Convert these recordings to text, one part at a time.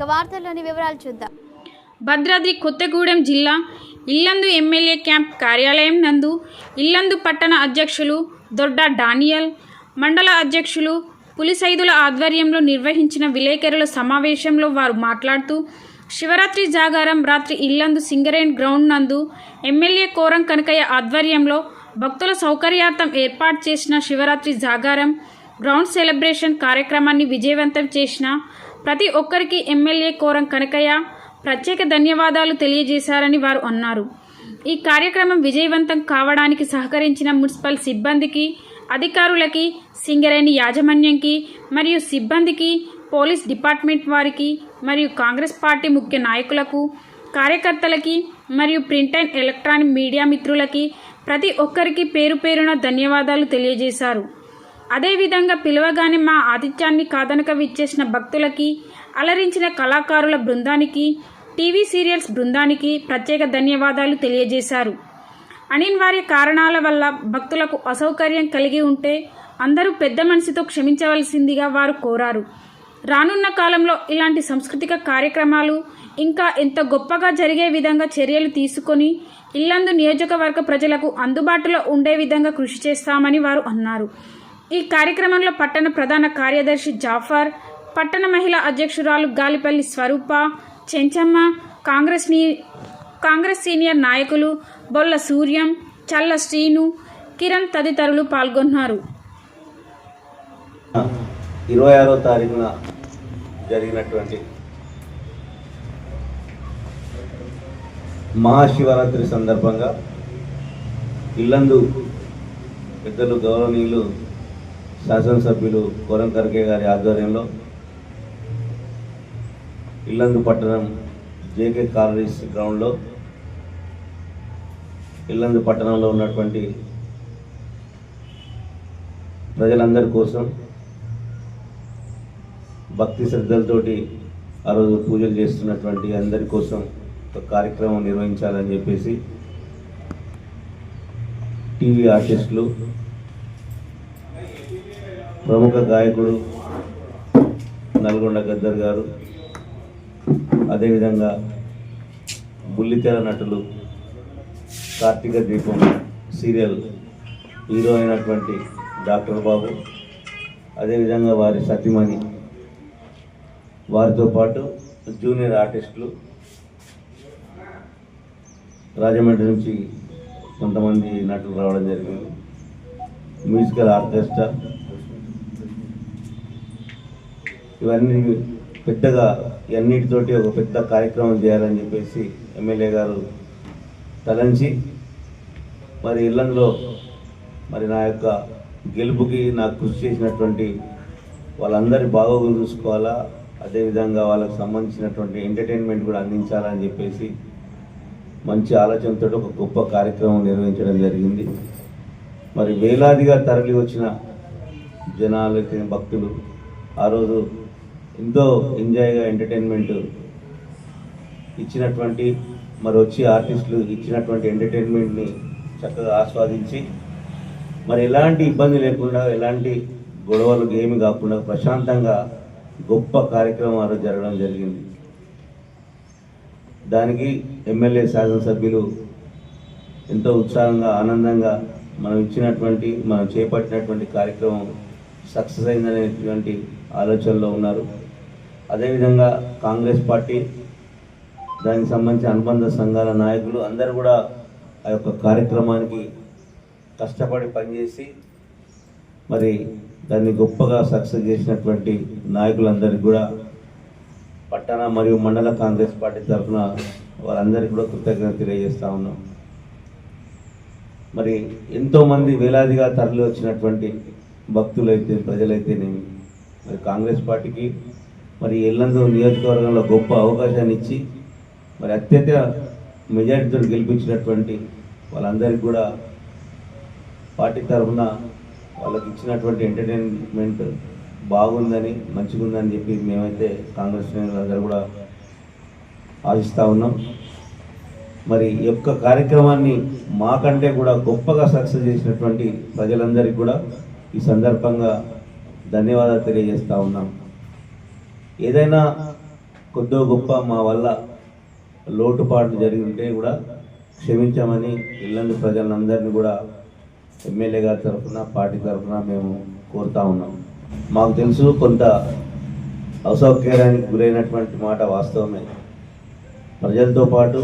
ఇక వార్తల్లోని వివరాలు చూద్దాం. భద్రాద్రి కొత్తగూడెం జిల్లా ఇల్లందు ఎమ్మెల్యే క్యాంప్ కార్యాలయం నందు ఇల్లందు పట్టణ అధ్యక్షులు దొడ్డ డానియల్ మండల అధ్యక్షులు పులిసైదుల ఆధ్వర్యంలో నిర్వహించిన విలేకరుల సమావేశంలో వారు మాట్లాడుతూ శివరాత్రి జాగారం రాత్రి ఇల్లందు సింగరేణ్ గ్రౌండ్ నందు ఎమ్మెల్యే కోరం కనకయ్య ఆధ్వర్యంలో భక్తుల సౌకర్యార్థం ఏర్పాటు చేసిన శివరాత్రి జాగారం గ్రౌండ్ సెలబ్రేషన్ కార్యక్రమాన్ని విజయవంతం చేసిన ప్రతి ఒక్కరికి ఎమ్మెల్యే కోరం కనకయ్య ప్రత్యేక ధన్యవాదాలు తెలియజేశారని వారు అన్నారు. ఈ కార్యక్రమం విజయవంతం కావడానికి సహకరించిన మున్సిపల్ సిబ్బందికి అధికారులకి సింగరేణి యాజమాన్యంకి మరియు సిబ్బందికి పోలీస్ డిపార్ట్మెంట్ వారికి మరియు కాంగ్రెస్ పార్టీ ముఖ్య నాయకులకు కార్యకర్తలకి మరియు ప్రింట్ అండ్ ఎలక్ట్రానిక్ మీడియా మిత్రులకి ప్రతి ఒక్కరికి పేరు పేరున ధన్యవాదాలు తెలియజేశారు. అదేవిధంగా పిలవగానే మా ఆతిథ్యాన్ని కాదనక విచ్చేసిన భక్తులకి అలరించిన కళాకారుల బృందానికి టీవీ సీరియల్స్ బృందానికి ప్రత్యేక ధన్యవాదాలు తెలియజేశారు. అనివార్య కారణాల వల్ల భక్తులకు అసౌకర్యం కలిగి ఉంటే అందరూ పెద్ద మనసుతో క్షమించవలసిందిగా వారు కోరారు. రానున్న కాలంలో ఇలాంటి సాంస్కృతిక కార్యక్రమాలు ఇంకా ఎంత గొప్పగా జరిగే విధంగా చర్యలు తీసుకొని ఇల్లందు నియోజకవర్గ ప్రజలకు అందుబాటులో ఉండే విధంగా కృషి చేస్తామని వారు అన్నారు. ఈ కార్యక్రమంలో పట్టణ ప్రధాన కార్యదర్శి జాఫర్ పట్టణ మహిళా అధ్యక్షురాలు గాలిపల్లి స్వరూప చెంచమ్మ కాంగ్రెస్ కాంగ్రెస్ సీనియర్ నాయకులు బొల్ల సూర్యం చల్ల శ్రీను కిరణ్ తదితరులు పాల్గొన్నారు. ఇరవై ఆరో తారీఖున జరిగినటువంటి మహాశివరాత్రి సందర్భంగా ఇల్లందు పెద్దలు గౌరవనీయులు శాసనసభ్యులు కోరం కర్కే గారి ఆధ్వర్యంలో ఇల్లందు పట్టణం జేకే కాలనీస్ గ్రౌండ్లో ఇల్లందు పట్టణంలో ఉన్నటువంటి ప్రజలందరి కోసం భక్తి శ్రద్ధలతోటి ఆ రోజు పూజలు చేస్తున్నటువంటి అందరి కోసం ఒక కార్యక్రమం నిర్వహించాలని చెప్పేసి టీవీ ఆర్టిస్టులు ప్రముఖ గాయకుడు నల్గొండ గద్దర్ గారు అదేవిధంగా బుల్లితెర నటులు కార్తీక దీపం సీరియల్ హీరో అయినటువంటి డాక్టర్ బాబు అదేవిధంగా వారి సతీమణి. వారితో పాటు జూనియర్ ఆర్టిస్టులు రాజమండ్రి నుంచి కొంతమంది నటులు రావడం జరిగింది. మ్యూజికల్ ఆర్కెస్ట్రా ఇవన్నీ పెద్దగా ఇవన్నిటితోటి ఒక పెద్ద కార్యక్రమం చేయాలని చెప్పేసి ఎమ్మెల్యే గారు తలంచి మరి ఇళ్ళలో మరి నా యొక్క గెలుపుకి నాకు కృషి చేసినటువంటి వాళ్ళందరి బాగోగులు చూసుకోవాలా అదేవిధంగా వాళ్ళకి సంబంధించినటువంటి ఎంటర్టైన్మెంట్ కూడా అందించాలని చెప్పేసి మంచి ఆలోచనతో ఒక గొప్ప కార్యక్రమం నిర్వహించడం జరిగింది. మరి వేలాదిగా తరలి వచ్చిన జనాలకి భక్తులు ఆ రోజు ఎంతో ఎంజాయ్గా ఎంటర్టైన్మెంట్ ఇచ్చినటువంటి మరి వచ్చి ఆర్టిస్టులు ఇచ్చినటువంటి ఎంటర్టైన్మెంట్ని చక్కగా ఆస్వాదించి మరి ఎలాంటి ఇబ్బంది లేకుండా ఎలాంటి గొడవలు ఏమి కాకుండా ప్రశాంతంగా గొప్ప కార్యక్రమాలు జరగడం జరిగింది. దానికి ఎమ్మెల్యే శాసనసభ్యులు ఎంతో ఉత్సాహంగా ఆనందంగా మనం ఇచ్చినటువంటి మనం చేపట్టినటువంటి కార్యక్రమం సక్సెస్ అయిందనేటువంటి ఆలోచనలో ఉన్నారు. అదేవిధంగా కాంగ్రెస్ పార్టీ దానికి సంబంధించిన అనుబంధ సంఘాల నాయకులు అందరూ కూడా ఆ యొక్క కార్యక్రమానికి కష్టపడి పనిచేసి మరి దాన్ని గొప్పగా సక్సెస్ చేసినటువంటి నాయకులందరికీ కూడా పట్టణ మరియు మండల కాంగ్రెస్ పార్టీ తరఫున వారందరికీ కూడా కృతజ్ఞత తెలియజేస్తూ ఉన్నాం. మరి ఎంతోమంది వేలాదిగా తరలి వచ్చినటువంటి భక్తులైతే ప్రజలైతేనేమి మరి కాంగ్రెస్ పార్టీకి మరి ఎల్లందు నియోజకవర్గంలో గొప్ప అవకాశాన్ని ఇచ్చి మరి అత్యంత మెజారిటీతో గెలిపించినటువంటి వాళ్ళందరికీ కూడా పార్టీ తరఫున వాళ్ళకి ఇచ్చినటువంటి ఎంటర్టైన్మెంట్ బాగుందని మంచిగుందని చెప్పి మేమైతే కాంగ్రెస్ నేతలందరూ కూడా ఆశిస్తూ ఉన్నాం. మరి ఈ యొక్క కార్యక్రమాన్ని మాకంటే కూడా గొప్పగా సక్సెస్ చేసినటువంటి ప్రజలందరికీ కూడా ఈ సందర్భంగా ధన్యవాదాలు తెలియజేస్తూ ఉన్నాం. ఏదైనా కొద్దో గొప్ప మా వల్ల లోటుపాట్లు జరిగి ఉంటే కూడా క్షమించామని ఇల్లందు ప్రజలందరినీ కూడా ఎమ్మెల్యే గారి తరఫున పార్టీ తరఫున మేము కోరుతా ఉన్నాం. మాకు తెలుసు కొంత అసౌకర్యానికి గురైనటువంటి మాట వాస్తవమే. ప్రజలతో పాటు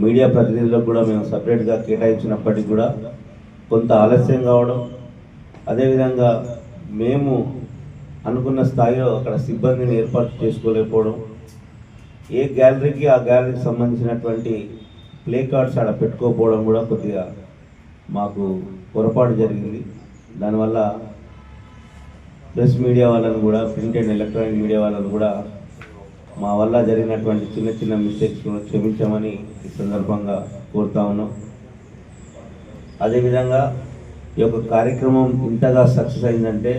మీడియా ప్రతినిధులకు కూడా మేము సపరేట్గా కేటాయించినప్పటికీ కూడా కొంత ఆలస్యం కావడం అదేవిధంగా మేము అనుకున్న స్థాయిలో అక్కడ సిబ్బందిని ఏర్పాటు చేసుకోలేకపోవడం ఏ గ్యాలరీకి ఆ గ్యాలరీకి సంబంధించినటువంటి ప్లే కార్డ్స్ ఆడ పెట్టుకోకపోవడం కూడా కొద్దిగా మాకు పొరపాటు జరిగింది. దానివల్ల ప్రెస్ మీడియా వాళ్ళని కూడా ప్రింట్ అండ్ ఎలక్ట్రానిక్ మీడియా వాళ్ళని కూడా మా వల్ల జరిగినటువంటి చిన్న చిన్న మిస్టేక్స్ క్షమించామని క్షమించమని ఈ సందర్భంగా కోరుతా ఉన్నాం. అదేవిధంగా ఈ యొక్క కార్యక్రమం ఇంతగా సక్సెస్ అయిందంటే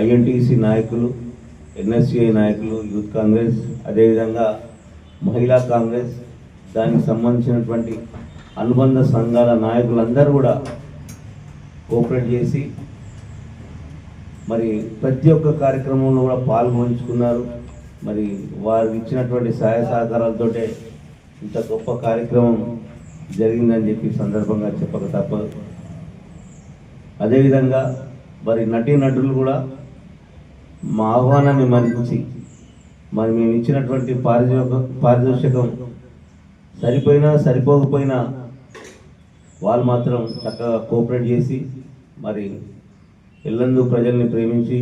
ఐఎన్టీసీ నాయకులు ఎన్ఎస్సిఐ నాయకులు యూత్ కాంగ్రెస్ అదేవిధంగా మహిళా కాంగ్రెస్ దానికి సంబంధించినటువంటి అనుబంధ సంఘాల నాయకులందరూ కూడా కోఆపరేట్ చేసి మరి ప్రతి ఒక్క కార్యక్రమంలో కూడా పాల్గొంచుకున్నారు. మరి వారు ఇచ్చినటువంటి సహాయ సహకారాలతోటే ఇంత గొప్ప కార్యక్రమం జరిగిందని చెప్పి సందర్భంగా చెప్పక తప్పదు. అదేవిధంగా మరి నటీ నటులు కూడా మా ఆహ్వానాన్ని మన్నించి మరి మేము ఇచ్చినటువంటి పారితోషిక పారితోషికం సరిపోయినా సరిపోకపోయినా వాళ్ళు మాత్రం చక్కగా కోఆపరేట్ చేసి మరి ఇల్లందు ప్రజల్ని ప్రేమించి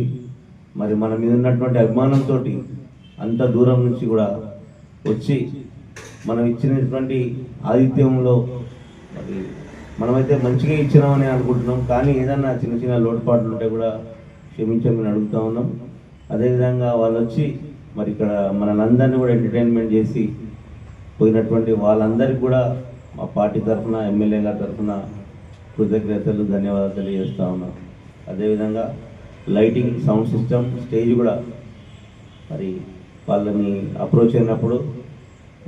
మరి మన మీద ఉన్నటువంటి అభిమానంతో అంత దూరం నుంచి కూడా వచ్చి మనం ఇచ్చినటువంటి ఆతిథ్యంలో మరి మనమైతే మంచిగా ఇచ్చినామని అనుకుంటున్నాం. కానీ ఏదన్నా చిన్న చిన్న లోటుపాట్లు ఉంటే కూడా క్షమించమని అడుగుతా ఉన్నాం. అదేవిధంగా వాళ్ళు వచ్చి మరి ఇక్కడ మనలందరినీ కూడా ఎంటర్టైన్మెంట్ చేసి పోయినటువంటి వాళ్ళందరికీ కూడా మా పార్టీ తరఫున ఎమ్మెల్యే గారి తరఫున కృతజ్ఞతలు ధన్యవాదాలు తెలియజేస్తా ఉన్నాం. అదేవిధంగా లైటింగ్ సౌండ్ సిస్టమ్ స్టేజ్ కూడా మరి వాళ్ళని అప్రోచ్ అయినప్పుడు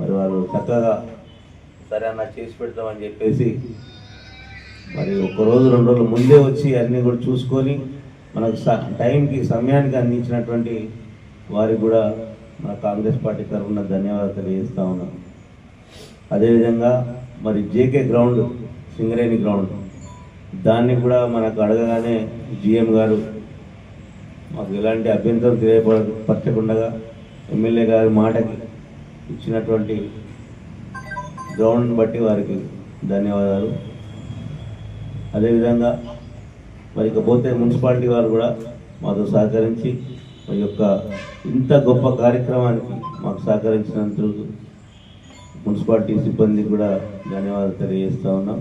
మరి వాళ్ళు చక్కగా సరే అన్న చేసి పెడతామని చెప్పేసి మరి ఒక రోజు రెండు రోజుల ముందే వచ్చి అన్నీ కూడా చూసుకొని మనకు స టైంకి సమయానికి అందించినటువంటి వారికి కూడా మన కాంగ్రెస్ పార్టీ తరఫున ధన్యవాదాలు తెలియజేస్తా ఉన్నాం. అదేవిధంగా మరి జేకే గ్రౌండ్ సింగరేణి గ్రౌండ్ దాన్ని కూడా మనకు అడగగానే జిఎం గారు మాకు ఎలాంటి అభ్యంతరం తెలియపరచకుండా ఎమ్మెల్యే గారి మాటకి ఇచ్చినటువంటి గ్రౌండ్ బట్టి వారికి ధన్యవాదాలు. అదేవిధంగా మరి ఇకపోతే మున్సిపాలిటీ వారు కూడా మాతో సహకరించి మరి యొక్క ఇంత గొప్ప కార్యక్రమానికి మాకు సహకరించినందుకు మున్సిపాలిటీ సిబ్బందికి కూడా ధన్యవాదాలు తెలియజేస్తూ ఉన్నాం.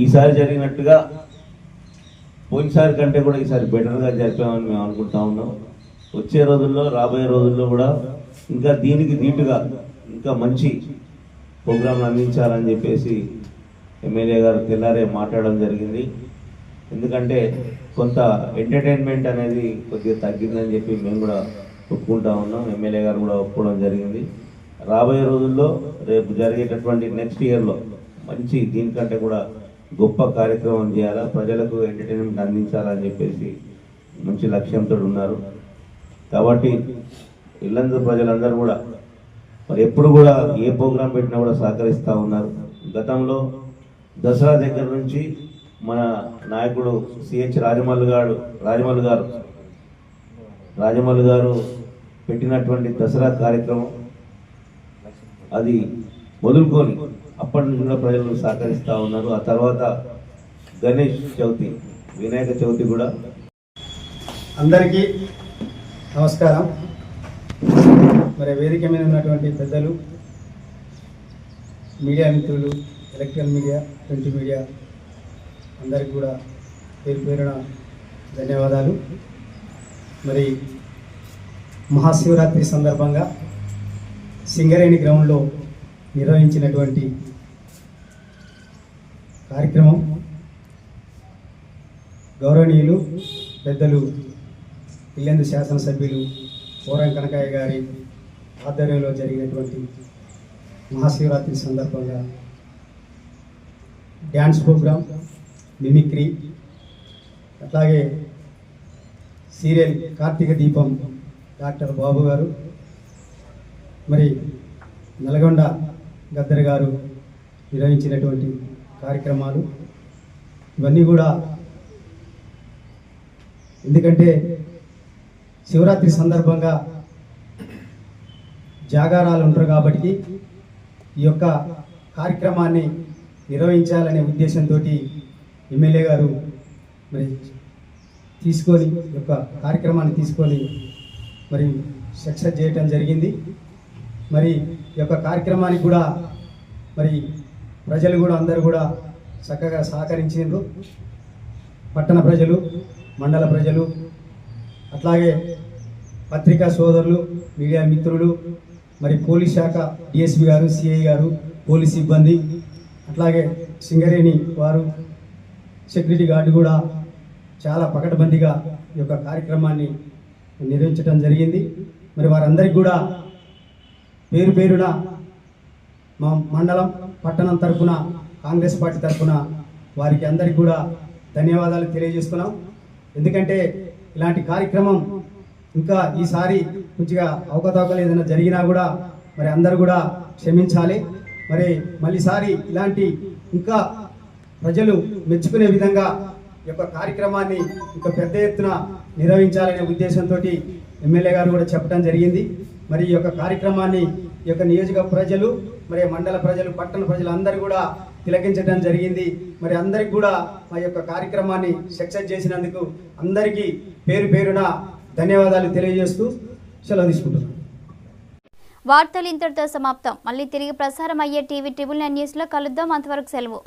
ఈసారి జరిగినట్టుగా పోయినసారి కంటే కూడా ఈసారి బెటర్గా జరిపామని మేము అనుకుంటా ఉన్నాం. వచ్చే రోజుల్లో రాబోయే రోజుల్లో కూడా ఇంకా దీనికి దీటుగా ఇంకా మంచి ప్రోగ్రాంలు అందించాలని చెప్పేసి ఎమ్మెల్యే గారు తెల్లారే మాట్లాడడం జరిగింది. ఎందుకంటే కొంత ఎంటర్టైన్మెంట్ అనేది కొద్దిగా తగ్గిందని చెప్పి మేము కూడా ఒప్పుకుంటా ఉన్నాం. ఎమ్మెల్యే గారు కూడా ఒప్పుకోవడం జరిగింది. రాబోయే రోజుల్లో రేపు జరిగేటటువంటి నెక్స్ట్ ఇయర్లో మంచి దీనికంటే కూడా గొప్ప కార్యక్రమం చేయాలా ప్రజలకు ఎంటర్టైన్మెంట్ అందించాలని చెప్పేసి మంచి లక్ష్యంతో ఉన్నారు. కాబట్టి ఇల్లందు ప్రజలందరూ కూడా మరి ఎప్పుడు కూడా ఏ ప్రోగ్రాం పెట్టినా కూడా సహకరిస్తూ ఉన్నారు. గతంలో దసరా దగ్గర నుంచి మన నాయకుడు సిహెచ్ రాజమల్లు గారు రాజమల్లు గారు. రాజమల్లు గారు పెట్టినటువంటి దసరా కార్యక్రమం అది వదులుకొని అప్పటి నుంచి కూడా ప్రజలు సహకరిస్తూ ఉన్నారు. ఆ తర్వాత గణేష్ చవితి వినాయక చవితి కూడా. అందరికీ నమస్కారం. మరి వేదిక మీద ఉన్నటువంటి పెద్దలు మీడియా మిత్రులు ఎలక్ట్రికల్ మీడియా ప్రింట్ మీడియా అందరికీ కూడా పేరు పేరున ధన్యవాదాలు. మరి మహాశివరాత్రి సందర్భంగా సింగరేణి గ్రౌండ్లో నిర్వహించినటువంటి కార్యక్రమం గౌరవనీయులు పెద్దలు ఇల్లెందు శాసనసభ్యులు పోరం కనకాయ గారి ఆధ్వర్యంలో జరిగినటువంటి మహాశివరాత్రి సందర్భంగా డ్యాన్స్ ప్రోగ్రాం మిమిక్రీ అట్లాగే సీరియల్ కార్తీక దీపం డాక్టర్ బాబు గారు మరి నల్గొండ గద్దర్ గారు నిర్వహించినటువంటి కార్యక్రమాలు. ఇవన్నీ కూడా ఎందుకంటే శివరాత్రి సందర్భంగా జాగారాలు ఉంటారు కాబట్టి ఈ యొక్క కార్యక్రమాన్ని నిర్వహించాలనే ఉద్దేశంతో ఎమ్మెల్యే గారు మరి తీసుకొని యొక్క కార్యక్రమాన్ని తీసుకొని మరి సక్సెస్ చేయటం జరిగింది. మరి ఈ యొక్క కార్యక్రమానికి కూడా మరి ప్రజలు కూడా అందరూ కూడా చక్కగా సహకరించారు పట్టణ ప్రజలు మండల ప్రజలు అట్లాగే పత్రికా సోదరులు మీడియా మిత్రులు మరి పోలీస్ శాఖ డిఎస్పి గారు సిఐ గారు పోలీస్ సిబ్బంది అట్లాగే సింగరేణి వారు సెక్యూరిటీ గార్డు కూడా చాలా పకడ్బందీగా ఈ యొక్క కార్యక్రమాన్ని నిర్వహించడం జరిగింది. మరి వారందరికీ కూడా పేరు పేరున మా మండలం పట్టణం తరఫున కాంగ్రెస్ పార్టీ తరఫున వారికి అందరికీ కూడా ధన్యవాదాలు తెలియజేస్తున్నాం. ఎందుకంటే ఇలాంటి కార్యక్రమం ఇంకా ఈసారి కొద్దిగా అవకతవకలు ఏదైనా జరిగినా కూడా మరి అందరు కూడా క్షమించాలి. మరి మళ్ళీసారి ఇలాంటి ఇంకా ప్రజలు మెచ్చుకునే విధంగా ఈ యొక్క కార్యక్రమాన్ని ఇంకా పెద్ద ఎత్తున నిర్వహించాలనే ఉద్దేశంతో ఎమ్మెల్యే గారు కూడా చెప్పడం జరిగింది. మరి ఈ యొక్క కార్యక్రమాన్ని ఈ యొక్క నియోజక ప్రజలు మరి మండల ప్రజలు పట్టణ ప్రజలు అందరూ కూడా తిలకించడం జరిగింది. మరి అందరికి కూడా మా యొక్క కార్యక్రమాన్ని సక్సెస్ చేసినందుకు అందరికీ పేరు పేరున ధన్యవాదాలు తెలియజేస్తూ సెలవు తీసుకుంటున్నాను వార్తలు ఇంతటితో సమాప్తం. మళ్ళీ తిరిగి ప్రసారం అయ్యే టీవీ ట్రిబుల్ నైన్ న్యూస్లో కలుద్దాం. అంతవరకు సెలవు.